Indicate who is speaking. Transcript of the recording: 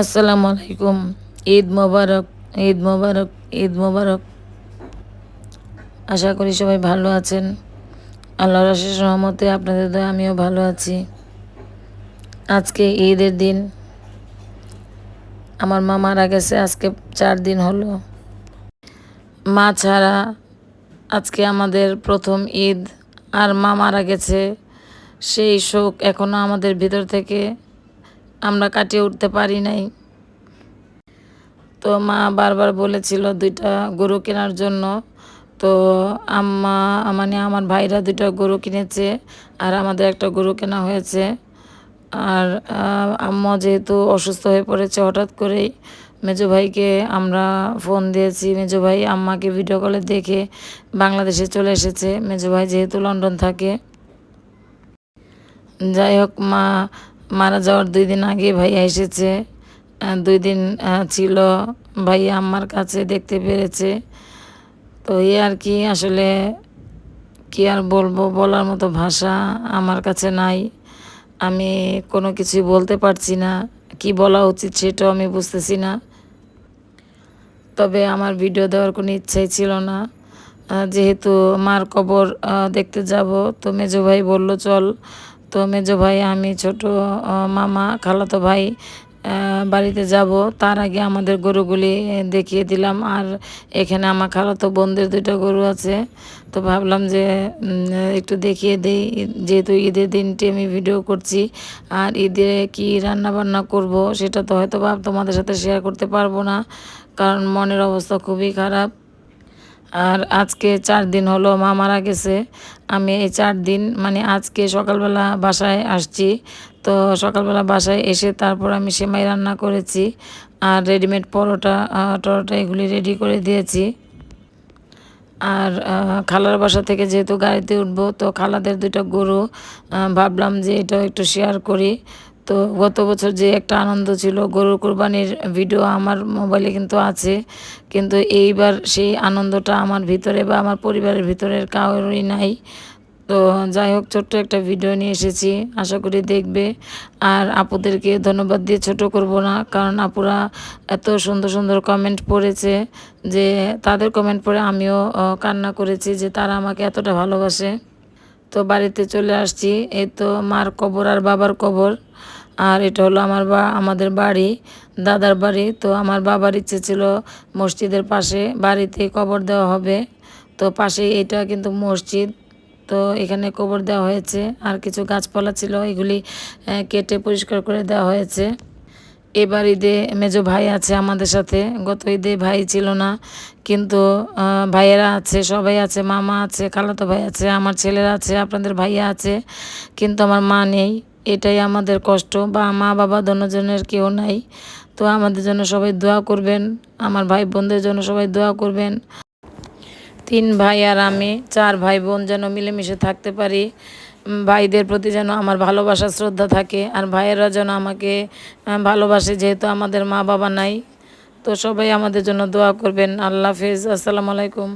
Speaker 1: আসসালামু আলাইকুম। ঈদ মোবারক ঈদ মোবারক ঈদ মোবারক। আশা করি সবাই ভালো আছেন। আল্লাহর আশিস রহমতে আপনাদের দয়া, আমিও ভালো আছি। আজকে ঈদের দিন। আমার মা মারা গেছে, আজকে চার দিন হলো। মা ছাড়া আজকে আমাদের প্রথম ঈদ। আর মা মারা গেছে, সেই শোক এখনও আমাদের ভিতর থেকে আমরা কাটিয়ে উঠতে পারি নাই। তো মা বারবার বলেছিল দুইটা গরু কেনার জন্য। তো আম্মা মানে আমার ভাইরা দুইটা গরু কিনেছে আর আমাদের একটা গরু কেনা হয়েছে। আর আম্মা যেহেতু অসুস্থ হয়ে পড়েছে, হঠাৎ করেই মেজো ভাইকে আমরা ফোন দিয়েছি। মেজো ভাই আম্মাকে ভিডিও কলে দেখে বাংলাদেশে চলে এসেছে। মেজো ভাই যেহেতু লন্ডন থাকে। যাই হোক মা মারা যাওয়ার দুই দিন আগে ভাইয়া এসেছে। দুই দিন ছিল ভাইয়া আমার কাছে দেখতে পেরেছে। তো এই আর কি, আসলে কি আর বলব, বলার মতো ভাষা আমার কাছে নাই। আমি কোনো কিছুই বলতে পারছি না, কি বলা উচিত সেটাও আমি বুঝতেছি না। তবে আমার ভিডিও দেওয়ার কোনো ইচ্ছাই ছিল না। যেহেতু মার কবর দেখতে যাব, তো মেজো ভাই বলল, চল তো মেজো ভাই, আমি ছোট মামা খালাতো ভাই বাড়িতে যাব। তার আগে আমাদের গরুগুলি দেখিয়ে দিলাম। আর এখানে আমার খালাতো বোনদের দুইটা গরু আছে। তো ভাবলাম যে একটু দেখিয়ে দেই। যেহেতু ঈদের দিনটি আমি ভিডিও করছি, আর ঈদে কি রান্না বান্না করব সেটা তো হয়তো ভাব তোমাদের সাথে শেয়ার করতে পারব না, কারণ মনের অবস্থা খুবই খারাপ। আর আজকে চার দিন হলো মা মারা গেছে। আমি এই চার দিন মানে আজকে সকালবেলা বাসায় আসছি। তো সকালবেলা বাসায় এসে তারপর আমি সেমাই রান্না করেছি আর রেডিমেড পরোটা টরোটা এগুলি রেডি করে দিয়েছি। আর খালার বাসা থেকে যেহেতু গাড়িতে উঠবো, তো খালাদের দুটো গরু ভাবলাম যে এটাও একটু শেয়ার করি। তো গত বছর যে একটা আনন্দ ছিল, গরুর কোরবানির ভিডিও আমার মোবাইলে কিন্তু আছে। কিন্তু এইবার সেই আনন্দটা আমার ভিতরে বা আমার পরিবারের ভিতরের কারোরই নাই। তো যাই হোক, ছোট্ট একটা ভিডিও নিয়ে এসেছি। আশা করি দেখবে। আর আপুদেরকে ধন্যবাদ দিয়ে ছোট করব না, কারণ আপুরা এত সুন্দর সুন্দর কমেন্ট পড়েছে যে তাদের কমেন্ট পড়ে আমিও কান্না করেছি যে তারা আমাকে এতটা ভালোবাসে। তো বাড়িতে চলে আসছি। এই তো মার কবর আর বাবার কবর। আর এটা হলো আমার বা, আমাদের বাড়ি, দাদার বাড়ি। তো আমার বাবার ইচ্ছে ছিল মসজিদের পাশে বাড়িতে কবর দেওয়া হবে। তো পাশেই এটা কিন্তু মসজিদ। তো এখানে কবর দেওয়া হয়েছে। আর কিছু গাছপালা ছিল, এগুলি কেটে পরিষ্কার করে দেওয়া হয়েছে। এবার ঈদে মেজো ভাই আছে আমাদের সাথে। গত ঈদে ভাই ছিল না, কিন্তু ভাইয়েরা আছে, সবাই আছে, মামা আছে, খালাতো ভাই আছে, আমার ছেলেরা আছে, আপনাদের ভাইয়া আছে, কিন্তু আমার মা নেই। এটাই আমাদের কষ্ট, বা মা, বাবা দনজনের কেউ নাই। তো আমাদের জন্য সবাই দোয়া করবেন, আমার ভাই বোনদের জন্য সবাই দোয়া করবেন। তিন ভাই আর আমি, চার ভাই বোন যেন মিলেমিশে থাকতে পারি। ভাইদের প্রতি যেন আমার ভালোবাসা, শ্রদ্ধা থাকে আর ভাইয়েরা যেন আমাকে ভালোবাসে যেহেতু আমাদের মা বাবা নাই। তো সবাই আমাদের জন্য দোয়া করবেন। আল্লাহ হাফিজ। আসসালামু আলাইকুম।